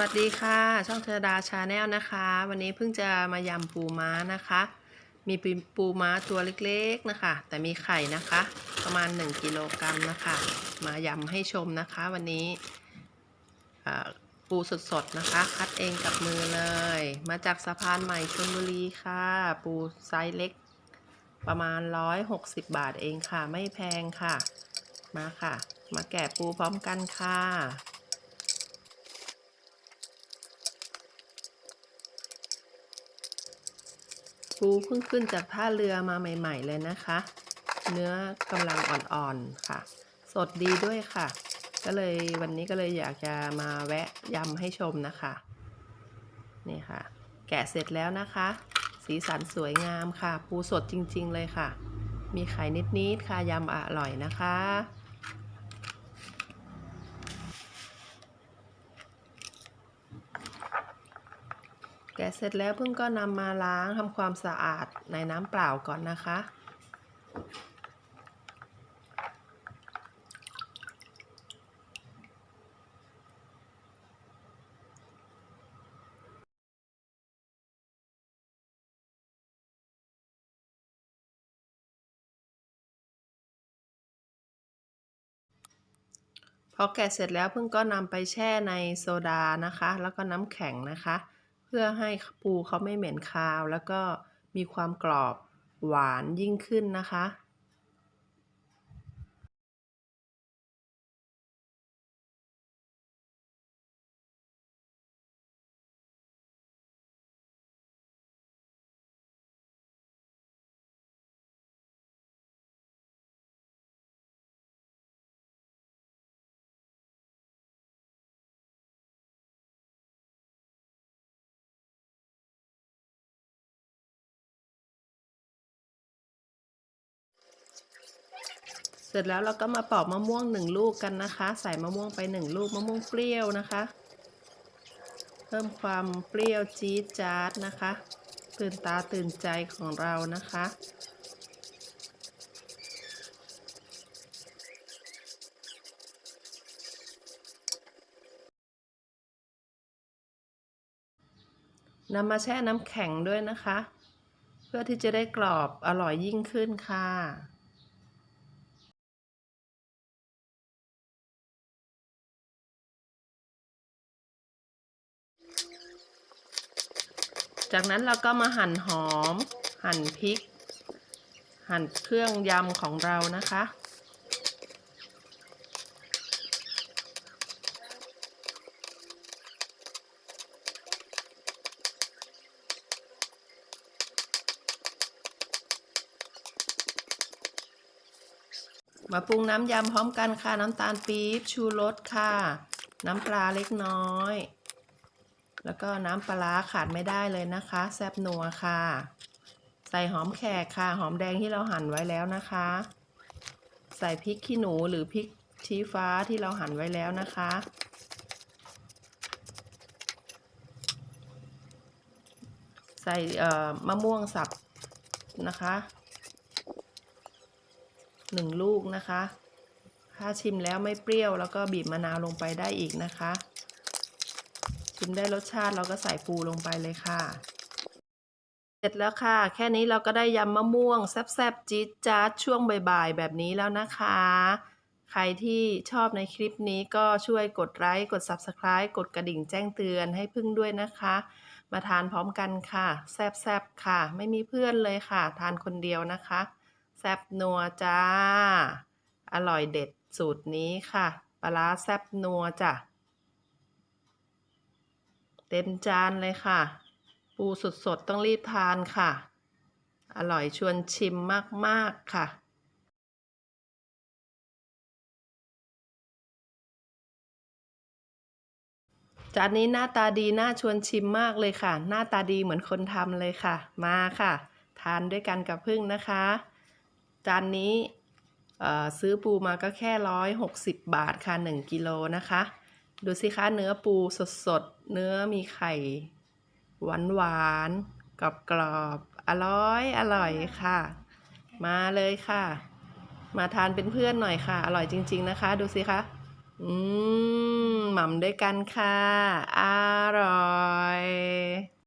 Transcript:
สวัสดีค่ะ ช่องเทอดาชาแนลนะคะ วันนี้เพิ่งจะมายำปูม้านะคะ มีปูม้าตัวเล็กๆนะคะ แต่มีไข่นะคะ ประมาณ 1กิโลกรัมนะคะ มายำให้ชมนะคะ วันนี้ปูสดๆนะคะ คัดเองกับมือเลย มาจากสะพานใหม่ชลบุรีค่ะ ปูไซส์เล็ก ประมาณ 160 บาทเองค่ะ ไม่แพงค่ะ มาค่ะ มาแกะปูพร้อมกันค่ะ ปูเพิ่งขึ้นจากท่าเรือมาใหม่ ๆ เลยนะคะ เนื้อกำลังอ่อนๆค่ะ สดดีด้วยค่ะ ก็เลยวันนี้ก็เลยอยากจะมาแวะยำให้ชมนะคะ นี่ค่ะ แกะเสร็จแล้วนะคะ สีสันสวยงามค่ะ ปูสดจริง ๆ เลยค่ะ มีไข่นิด ๆ ค่ะยำอร่อยนะคะ แกะเสร็จแล้วเพิ่งก็นำมาล้างทำความสะอาดในน้ำเปล่าก่อนนะคะ พอแกะเสร็จแล้วเพิ่งก็นำไปแช่ในโซดานะคะ แล้วก็น้ำแข็งนะคะ เพื่อให้ปูเขาไม่เหม็นคาว แล้วก็มีความกรอบหวานยิ่งขึ้นนะคะ เสร็จแล้วเราก็มาปอกมะม่วงหนึ่งลูกกันนะคะ ใส่มะม่วงไปหนึ่งลูกมะม่วงเปรี้ยวนะคะ เพิ่มความเปรี้ยวจี๊ดจ๊าดนะคะ ตื่นตาตื่นใจของเรานะคะนำมาแช่น้ำแข็งด้วยนะคะ เพื่อที่จะได้กรอบอร่อยยิ่งขึ้นค่ะ จากนั้นเราก็มาหั่นหอม หั่นพริก หั่นเครื่องยำของเรานะคะ มาปรุงน้ำยำพร้อมกันค่ะ น้ำตาลปี๊บชูรสค่ะ น้ำปลาเล็กน้อย แล้วก็น้ำปลาร้าขาดไม่ได้เลยนะคะ แซบนัวค่ะ ใส่หอมแขกค่ะ หอมแดงที่เราหั่นไว้แล้วนะคะ ใส่พริกขี้หนูหรือพริกชี้ฟ้าที่เราหั่นไว้แล้วนะคะ ใส่เอ่อมะม่วงสับนะคะหนึ่งลูกนะคะ ถ้าชิมแล้วไม่เปรี้ยวแล้วก็บีบมะนาวลงไปได้อีกนะคะ ชิมได้รสชาติเราก็ใส่ปูลงไปเลยค่ะ เสร็จแล้วค่ะ แค่นี้เราก็ได้ยำมะม่วงแซ่บๆจี๊ดจ๊าดช่วงบ่ายๆแบบนี้แล้วนะคะ ใครที่ชอบในคลิปนี้ก็ช่วยกดไลค์กด Subscribe กดกระดิ่งแจ้งเตือนให้พึ่งด้วยนะคะ มาทานพร้อมกันค่ะ แซ่บๆค่ะ ไม่มีเพื่อนเลยค่ะ ทานคนเดียวนะคะ แซ่บนัวจ้า อร่อยเด็ดสูตรนี้ค่ะปลาร้าแซ่บนัวจ้ะ เต็มจานเลยค่ะ ปูสดๆ ต้องรีบทานค่ะ อร่อยชวนชิมมาก ๆ ค่ะจานนี้หน้าตาดีน่าชวนชิมมากเลยค่ะ หน้าตาดีเหมือนคนทำเลยค่ะ มาค่ะ ทานด้วยกันกับพึ่งนะคะ จานนี้ซื้อปูมาก็แค่ร้อยหกสิบบาทค่ะหนึ่งกิโลนะคะ ดูสิคะเนื้อปูสดๆเนื้อมีไข่ หวานหวานกรอบกรอบๆอร่อยอร่อยค่ะ มาเลยค่ะ มาทานเป็นเพื่อนหน่อยค่ะ อร่อยจริง ๆนะคะ ดูสิคะอืมหม่ำด้วยกันค่ะ อร่อย